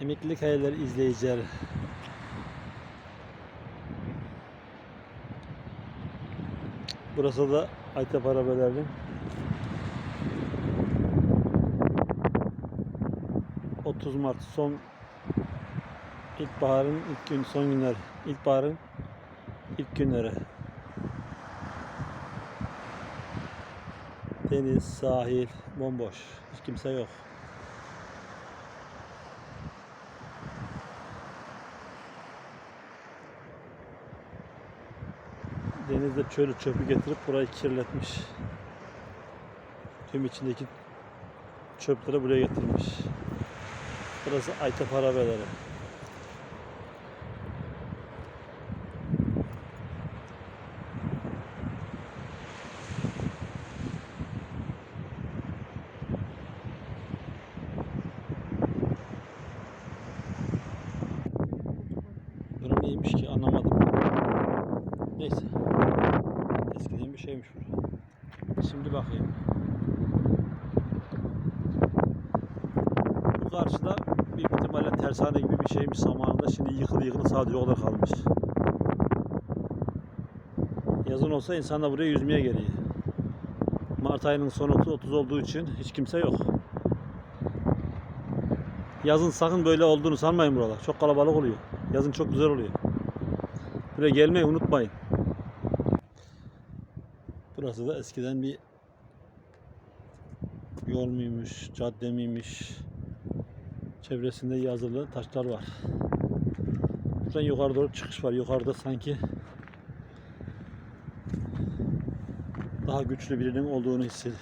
Emeklilik hayalleri izleyiciler. Burası da Aytep arabalarının 30 Mart son ilkbaharın ilk gün son günler ilkbaharın ilk günleri. Deniz sahil bomboş. Hiç kimse yok denizde çölü çöpü getirip burayı kirletmiş. Tüm içindeki çöpleri buraya getirmiş. Burası Aytep Harabeleri Eskiden bir şeymiş bura. Şimdi bakayım. Bu karşıda büyük ihtimalle tersane gibi bir şeymiş zamanında. Şimdi yıkılı yıkılı sadece o kadar kalmış. Yazın olsa insanlar buraya yüzmeye geliyor. Mart ayının sonu 30 olduğu için hiç kimse yok. Yazın sakın böyle olduğunu sanmayın buralar. Çok kalabalık oluyor. Yazın çok güzel oluyor. Buraya gelmeyi unutmayın. Burası da eskiden bir yol muymuş, cadde miymiş. Çevresinde yazılı taşlar var. Buradan yukarı doğru çıkış var. Yukarıda sanki daha güçlü birinin olduğunu hissediyor.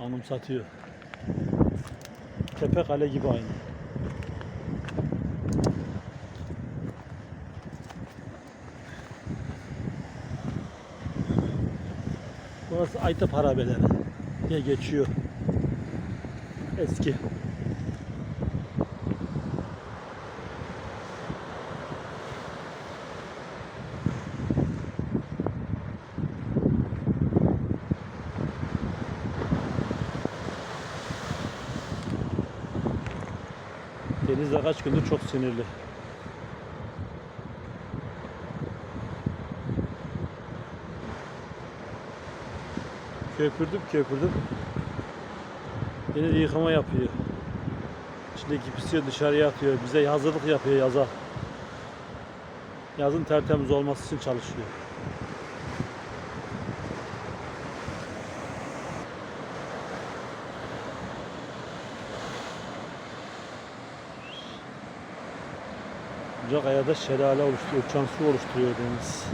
Anımsatıyor. Tepe kale gibi aynı. Burası Aytap Harabeleri diye geçiyor. Eski. Deniz de kaç gündür çok sinirli. Köpürdüm köpürdüm. Deniz yıkama yapıyor. İçindeki pisliği dışarıya atıyor. Bize hazırlık yapıyor yaza. Yazın tertemiz olması için çalışıyor. Ocakaya'da şelale oluşturuyor, uçan su oluşturuyor deniz.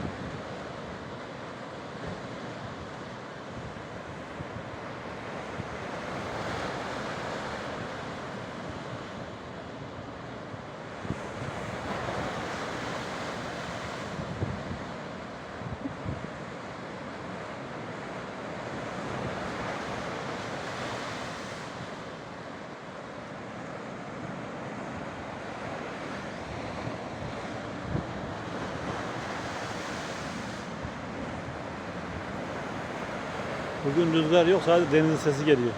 Bugün rüzgar yok, sadece denizin sesi geliyor.